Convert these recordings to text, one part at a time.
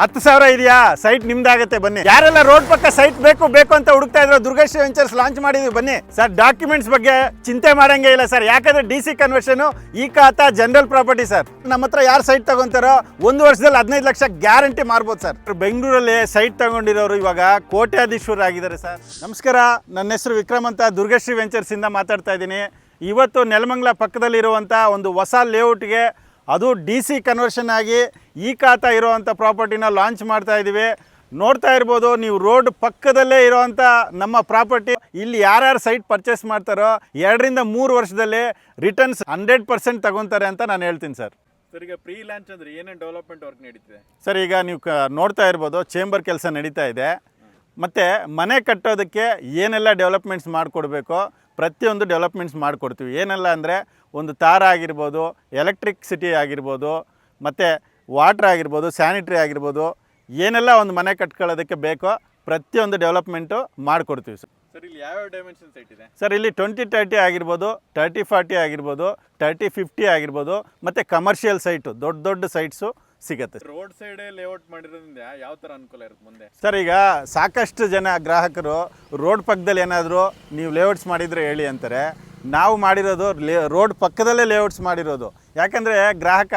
ಹತ್ತು ಸಾವಿರ ಇದೆಯಾ? ಸೈಟ್ ನಿಮ್ದಾಗತ್ತೆ, ಬನ್ನಿ. ಯಾರೆಲ್ಲ ರೋಡ್ ಪಕ್ಕ ಸೈಟ್ ಬೇಕು ಬೇಕು ಅಂತ ಹುಡುಕ್ತಾ ಇದ್ರು ದುರ್ಗೇಶ್ ವೆಂಚರ್ಸ್ ಲಾಂಚ್ ಮಾಡಿದ್ವಿ, ಬನ್ನಿ. ಸರ್ ಡಾಕ್ಯುಮೆಂಟ್ಸ್ ಬಗ್ಗೆ ಚಿಂತೆ ಮಾಡಂಗೆ ಇಲ್ಲ ಸರ್. ಯಾಕಂದ್ರೆ ಡಿ ಸಿ ಕನ್ವರ್ಷನ್ ಈ ಖಾತಾ ಜನರಲ್ ಪ್ರಾಪರ್ಟಿ ಸರ್. ನಮ್ಮ ಹತ್ರ ಯಾರು ಸೈಟ್ ತಗೊಂತಾರೋ ಒಂದು ವರ್ಷದಲ್ಲಿ ಹದಿನೈದು ಲಕ್ಷ ಗ್ಯಾರಂಟಿ ಮಾರ್ಬೋದು ಸರ್. ಬೆಂಗಳೂರಲ್ಲಿ ಸೈಟ್ ತಗೊಂಡಿರೋರು ಇವಾಗ ಕೋಟ್ಯಾಧೀಶ್ವರ ಆಗಿದ್ದಾರೆ ಸರ್. ನಮಸ್ಕಾರ, ನನ್ನ ಹೆಸರು ವಿಕ್ರಮ್ ಅಂತ. ದುರ್ಗಶ್ರೀ ವೆಂಚರ್ಸ್ ಇಂದ ಮಾತಾಡ್ತಾ ಇದ್ದೀನಿ. ಇವತ್ತು ನೆಲಮಂಗ್ಲ ಪಕ್ಕದಲ್ಲಿರುವಂಥ ಒಂದು ಹೊಸ ಲೇಔಟ್ಗೆ ಅದು ಡಿ ಸಿ ಕನ್ವರ್ಷನ್ ಆಗಿ ಈ ಖಾತ ಇರೋವಂಥ ಪ್ರಾಪರ್ಟಿನ ಲಾಂಚ್ ಮಾಡ್ತಾ ಇದ್ದೀವಿ. ನೋಡ್ತಾ ಇರ್ಬೋದು ನೀವು ರೋಡ್ ಪಕ್ಕದಲ್ಲೇ ಇರೋವಂಥ ನಮ್ಮ ಪ್ರಾಪರ್ಟಿ ಇಲ್ಲಿ ಯಾರ್ಯಾರು ಸೈಟ್ ಪರ್ಚೇಸ್ ಮಾಡ್ತಾರೋ ಎರಡರಿಂದ ಮೂರು ವರ್ಷದಲ್ಲಿ ರಿಟರ್ನ್ಸ್ ಹಂಡ್ರೆಡ್ ಪರ್ಸೆಂಟ್ ತಗೊತಾರೆ ಅಂತ ನಾನು ಹೇಳ್ತೀನಿ ಸರ್. ಸರ್ ಈಗ ಪ್ರೀ ಲಾಂಚ್ ಅಂದರೆ ಏನೇನು ಡೆವಲಪ್ಮೆಂಟ್ ವರ್ಕ್ ನಡೀತಿದೆ? ಸರ್ ಈಗ ನೀವು ಕ ನೋಡ್ತಾ ಇರ್ಬೋದು ಚೇಂಬರ್ ಕೆಲಸ ನಡೀತಾ ಇದೆ. ಮತ್ತು ಮನೆ ಕಟ್ಟೋದಕ್ಕೆ ಏನೆಲ್ಲ ಡೆವಲಪ್ಮೆಂಟ್ಸ್ ಮಾಡಿಕೊಡ್ಬೇಕೋ ಪ್ರತಿಯೊಂದು ಡೆವಲಪ್ಮೆಂಟ್ಸ್ ಮಾಡಿಕೊಡ್ತೀವಿ. ಏನೆಲ್ಲ ಅಂದರೆ ಒಂದು ತಾರ ಆಗಿರ್ಬೋದು ಎಲೆಕ್ಟ್ರಿಕ್ ಸಿಟಿ ಆಗಿರ್ಬೋದು ಮತ್ತು ವಾಟ್ರ್ ಆಗಿರ್ಬೋದು ಸ್ಯಾನಿಟ್ರಿ ಆಗಿರ್ಬೋದು ಏನೆಲ್ಲ ಒಂದು ಮನೆ ಕಟ್ಕೊಳ್ಳೋದಕ್ಕೆ ಬೇಕೋ ಪ್ರತಿಯೊಂದು ಡೆವಲಪ್ಮೆಂಟು ಮಾಡಿಕೊಡ್ತೀವಿ ಸರ್. ಸರ್ ಇಲ್ಲಿ ಯಾವ ಡೈಮೆನ್ಷನ್ ಸೈಟ್ ಇದೆ? ಸರ್ ಇಲ್ಲಿ ಟ್ವೆಂಟಿ ತರ್ಟಿ ಆಗಿರ್ಬೋದು ತರ್ಟಿ ಫಾರ್ಟಿ ಆಗಿರ್ಬೋದು ತರ್ಟಿ ಫಿಫ್ಟಿ ಆಗಿರ್ಬೋದು ಮತ್ತು ಕಮರ್ಷಿಯಲ್ ಸೈಟು ದೊಡ್ಡ ದೊಡ್ಡ ಸೈಟ್ಸು ಸಿಗುತ್ತೆ. ರೋಡ್ ಸೈಡ್ ಲೇಔಟ್ ಮಾಡಿರೋದ್ರಿಂದ ಯಾವ ತರ ಅನುಕೂಲ ಇರುತ್ತೆ ಮುಂದೆ? ಸರ್ ಈಗ ಸಾಕಷ್ಟು ಜನ ಗ್ರಾಹಕರು ರೋಡ್ ಪಕ್ಕದಲ್ಲಿ ಏನಾದರೂ ನೀವು ಲೇಔಟ್ಸ್ ಮಾಡಿದರೆ ಹೇಳಿ ಅಂತಾರೆ. ನಾವು ಮಾಡಿರೋದು ಲೇ ರೋಡ್ ಪಕ್ಕದಲ್ಲೇ ಲೇಔಟ್ಸ್ ಮಾಡಿರೋದು. ಯಾಕಂದರೆ ಗ್ರಾಹಕ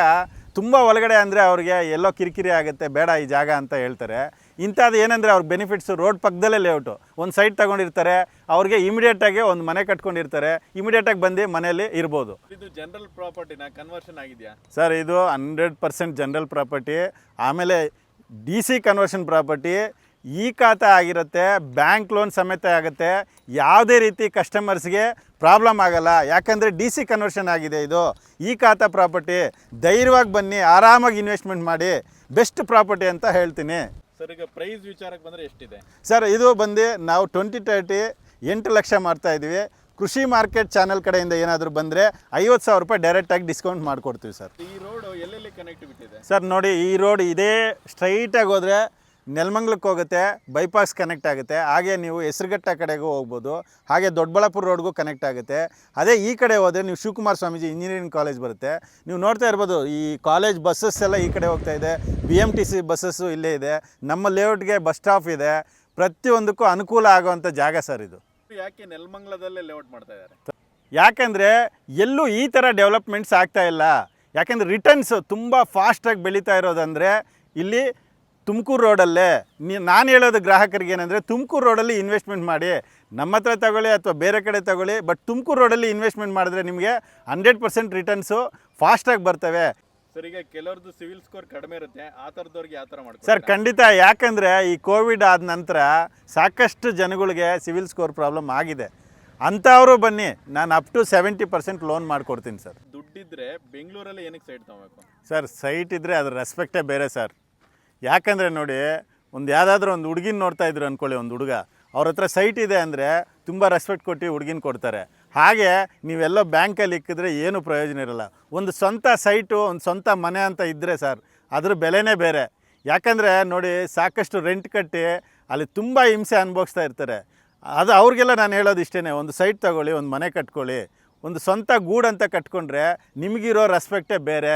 ತುಂಬ ಒಳಗಡೆ ಅಂದರೆ ಅವ್ರಿಗೆ ಎಲ್ಲೋ ಕಿರಿಕಿರಿ ಆಗುತ್ತೆ ಬೇಡ ಈ ಜಾಗ ಅಂತ ಹೇಳ್ತಾರೆ. ಇಂಥದ್ದು ಏನಂದರೆ ಅವ್ರ ಬೆನಿಫಿಟ್ಸು ರೋಡ್ ಪಕ್ಕದಲ್ಲೇ ಲೇಔಟು ಒಂದು ಸೈಟ್ ತೊಗೊಂಡಿರ್ತಾರೆ ಅವ್ರಿಗೆ ಇಮಿಡಿಯೇಟಾಗಿ ಒಂದು ಮನೆ ಕಟ್ಕೊಂಡಿರ್ತಾರೆ ಇಮಿಡಿಯೇಟಾಗಿ ಬಂದು ಮನೆಯಲ್ಲಿ ಇರ್ಬೋದು. ಇದು ಜನರಲ್ ಪ್ರಾಪರ್ಟಿನ ಕನ್ವರ್ಷನ್ ಆಗಿದೆಯಾ? ಸರ್ ಇದು ಹಂಡ್ರೆಡ್ ಪರ್ಸೆಂಟ್ ಜನರಲ್ ಪ್ರಾಪರ್ಟಿ ಆಮೇಲೆ ಡಿ ಸಿ ಕನ್ವರ್ಷನ್ ಪ್ರಾಪರ್ಟಿ ಈ ಖಾತೆ ಆಗಿರುತ್ತೆ ಬ್ಯಾಂಕ್ ಲೋನ್ ಸಮೇತ ಆಗುತ್ತೆ. ಯಾವುದೇ ರೀತಿ ಕಸ್ಟಮರ್ಸ್ಗೆ ಪ್ರಾಬ್ಲಮ್ ಆಗಲ್ಲ. ಯಾಕಂದರೆ ಡಿ ಸಿ ಕನ್ವರ್ಷನ್ ಆಗಿದೆ ಇದು. ಈ ಖಾತಾ ಪ್ರಾಪರ್ಟಿ ಧೈರ್ಯವಾಗಿ ಬನ್ನಿ ಆರಾಮಾಗಿ ಇನ್ವೆಸ್ಟ್ಮೆಂಟ್ ಮಾಡಿ. ಬೆಸ್ಟ್ ಪ್ರಾಪರ್ಟಿ ಅಂತ ಹೇಳ್ತೀನಿ. ಸರ್ ಈಗ ಪ್ರೈಸ್ ವಿಚಾರಕ್ಕೆ ಬಂದರೆ ಎಷ್ಟಿದೆ? ಸರ್ ಇದು ಬಂದು ನಾವು ಟ್ವೆಂಟಿ ತರ್ಟಿ ಎಂಟು ಲಕ್ಷ ಮಾಡ್ತಾ ಇದ್ದೀವಿ. ಕೃಷಿ ಮಾರ್ಕೆಟ್ ಚಾನಲ್ ಕಡೆಯಿಂದ ಏನಾದರೂ ಬಂದರೆ ಐವತ್ತು ಸಾವಿರ ರೂಪಾಯಿ ಡೈರೆಕ್ಟಾಗಿ ಡಿಸ್ಕೌಂಟ್ ಮಾಡಿಕೊಡ್ತೀವಿ ಸರ್ ಈ ರೋಡ್ ಎಲ್ಲೆಲ್ಲಿ ಕನೆಕ್ಟಿವಿಟಿ ಇದೆ? ಸರ್ ನೋಡಿ ಈ ರೋಡ್ ಇದೇ ಸ್ಟ್ರೈಟಾಗಿ ಹೋದರೆ ನೆಲಮಂಗ್ಲಕ್ಕೆ ಹೋಗುತ್ತೆ ಬೈಪಾಸ್ ಕನೆಕ್ಟ್ ಆಗುತ್ತೆ. ಹಾಗೆ ನೀವು ಹೆಸರುಘಟ್ಟ ಕಡೆಗೂ ಹೋಗ್ಬೋದು ಹಾಗೆ ದೊಡ್ಡಬಳ್ಳಾಪುರ ರೋಡ್ಗೂ ಕನೆಕ್ಟ್ ಆಗುತ್ತೆ. ಅದೇ ಈ ಕಡೆ ಹೋದರೆ ನೀವು ಶಿವಕುಮಾರ ಸ್ವಾಮೀಜಿ ಇಂಜಿನಿಯರಿಂಗ್ ಕಾಲೇಜ್ ಬರುತ್ತೆ. ನೀವು ನೋಡ್ತಾ ಇರ್ಬೋದು ಈ ಕಾಲೇಜ್ ಬಸ್ಸಸ್ ಎಲ್ಲ ಈ ಕಡೆ ಹೋಗ್ತಾ ಇದೆ. ಬಿ ಎಂ ಟಿ ಸಿ ಬಸ್ಸಸ್ಸು ಇಲ್ಲೇ ಇದೆ. ನಮ್ಮ ಲೇಔಟ್ಗೆ ಬಸ್ ಸ್ಟಾಪ್ ಇದೆ. ಪ್ರತಿಯೊಂದಕ್ಕೂ ಅನುಕೂಲ ಆಗುವಂಥ ಜಾಗ ಸರ್ ಇದು. ಯಾಕೆ ನೆಲಮಂಗ್ಲದಲ್ಲೇ ಲೇಔಟ್ ಮಾಡ್ತಾ ಇದ್ದಾರೆ? ಯಾಕೆಂದರೆ ಎಲ್ಲೂ ಈ ಥರ ಡೆವಲಪ್ಮೆಂಟ್ಸ್ ಆಗ್ತಾ ಇಲ್ಲ. ಯಾಕೆಂದರೆ ರಿಟರ್ನ್ಸ್ ತುಂಬ ಫಾಸ್ಟಾಗಿ ಬೆಳೀತಾ ಇರೋದಂದರೆ ಇಲ್ಲಿ ತುಮಕೂರು ರೋಡಲ್ಲೇ ನಾನು ಹೇಳೋದು ಗ್ರಾಹಕರಿಗೆ ಏನಂದರೆ ತುಮಕೂರು ರೋಡಲ್ಲಿ ಇನ್ವೆಸ್ಟ್ಮೆಂಟ್ ಮಾಡಿ ನಮ್ಮ ಹತ್ರ ತಗೊಳ್ಳಿ ಅಥವಾ ಬೇರೆ ಕಡೆ ತಗೊಳ್ಳಿ ಬಟ್ ತುಮಕೂರು ರೋಡಲ್ಲಿ ಇನ್ವೆಸ್ಟ್ಮೆಂಟ್ ಮಾಡಿದ್ರೆ ನಿಮಗೆ ಹಂಡ್ರೆಡ್ ಪರ್ಸೆಂಟ್ ರಿಟರ್ನ್ಸು ಫಾಸ್ಟಾಗಿ ಬರ್ತವೆ. ಸರ್ ಈಗ ಕೆಲವ್ರದ್ದು ಸಿವಿಲ್ ಸ್ಕೋರ್ ಕಡಿಮೆ ಇರುತ್ತೆ ಆ ಥರದವ್ರಿಗೆ ಯಾವ ಥರ ಮಾಡ್ತಾರೆ ಸರ್ ಖಂಡಿತ ಯಾಕಂದರೆ ಈ ಕೋವಿಡ್ ಆದ ನಂತರ ಸಾಕಷ್ಟು ಜನಗಳಿಗೆ ಸಿವಿಲ್ ಸ್ಕೋರ್ ಪ್ರಾಬ್ಲಮ್ ಆಗಿದೆ. ಅಂಥವರು ಬನ್ನಿ ನಾನು up to seventy percent loan ಮಾಡಿಕೊಡ್ತೀನಿ ಸರ್. ದುಡ್ಡಿದ್ರೆ ಬೆಂಗಳೂರಲ್ಲಿ ಏನಕ್ಕೆ ಸೈಟ್ ತಗೋಬೇಕು? ಸರ್ ಸೈಟ್ ಇದ್ದರೆ ಅದ್ರ ರೆಸ್ಪೆಕ್ಟೇ ಬೇರೆ ಸರ್. ಯಾಕಂದರೆ ನೋಡಿ, ಒಂದು ಯಾವುದಾದ್ರೂ ಒಂದು ಹುಡುಗಿನ ನೋಡ್ತಾ ಇದ್ರು ಅಂದ್ಕೊಳ್ಳಿ ಒಂದು ಹುಡುಗ. ಅವ್ರ ಹತ್ರ ಸೈಟ್ ಇದೆ ಅಂದರೆ ತುಂಬ ರೆಸ್ಪೆಕ್ಟ್ ಕೊಟ್ಟು ಹುಡುಗಿನ ಕೊಡ್ತಾರೆ. ಹಾಗೆ ನೀವೆಲ್ಲ ಬ್ಯಾಂಕಲ್ಲಿ ಇಕ್ಕಿದ್ರೆ ಏನು ಪ್ರಯೋಜನ ಇರಲ್ಲ. ಒಂದು ಸ್ವಂತ ಸೈಟು, ಒಂದು ಸ್ವಂತ ಮನೆ ಅಂತ ಇದ್ದರೆ ಸರ್, ಅದ್ರ ಬೆಲೆನೇ ಬೇರೆ. ಯಾಕಂದರೆ ನೋಡಿ, ಸಾಕಷ್ಟು ರೆಂಟ್ ಕಟ್ಟಿ ಅಲ್ಲಿ ತುಂಬ ಹಿಂಸೆ ಅನುಭವಿಸ್ತಾ ಇರ್ತಾರೆ. ಅದು ಅವ್ರಿಗೆಲ್ಲ ನಾನು ಹೇಳೋದು ಇಷ್ಟೇ ಒಂದು ಸೈಟ್ ತಗೊಳ್ಳಿ, ಒಂದು ಮನೆ ಕಟ್ಕೊಳ್ಳಿ. ಒಂದು ಸ್ವಂತ ಗೂಡಂತ ಕಟ್ಕೊಂಡ್ರೆ ನಿಮಗಿರೋ ರೆಸ್ಪೆಕ್ಟೇ ಬೇರೆ.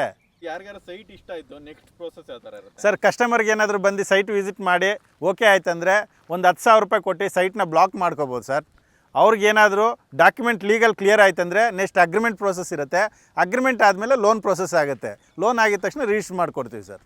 ಯಾರಿಗಾರ ಸೈಟ್ ಇಷ್ಟ ಆಯಿತು ನೆಕ್ಸ್ಟ್ ಪ್ರೋಸೆಸ್ ಯಾವ ಇರುತ್ತೆ? ಸರ್ ಕಸ್ಟಮರ್ಗೆ ಏನಾದರೂ ಬಂದು ಸೈಟ್ ವಿಸಿಟ್ ಮಾಡಿ ಓಕೆ ಆಯ್ತಂದರೆ ಒಂದು ಹತ್ತು ಸಾವಿರ ರೂಪಾಯಿ ಕೊಟ್ಟು ಸೈಟ್ನ ಬ್ಲಾಕ್ ಮಾಡ್ಕೋಬೋದು ಸರ್ ಅವ್ರಿಗೇನಾದರೂ ಡಾಕ್ಯುಮೆಂಟ್ ಲೀಗಲ್ ಕ್ಲಿಯರ್ ಆಯ್ತಂದರೆ ನೆಕ್ಸ್ಟ್ ಅಗ್ರಿಮೆಂಟ್ ಪ್ರೋಸೆಸ್ ಇರುತ್ತೆ. ಅಗ್ರಿಮೆಂಟ್ ಆದಮೇಲೆ ಲೋನ್ ಪ್ರೋಸೆಸ್ ಆಗುತ್ತೆ. ಲೋನ್ ಆಗಿದ ತಕ್ಷಣ ರಿಜಿಸ್ಟರ್ ಮಾಡಿಕೊಡ್ತೀವಿ ಸರ್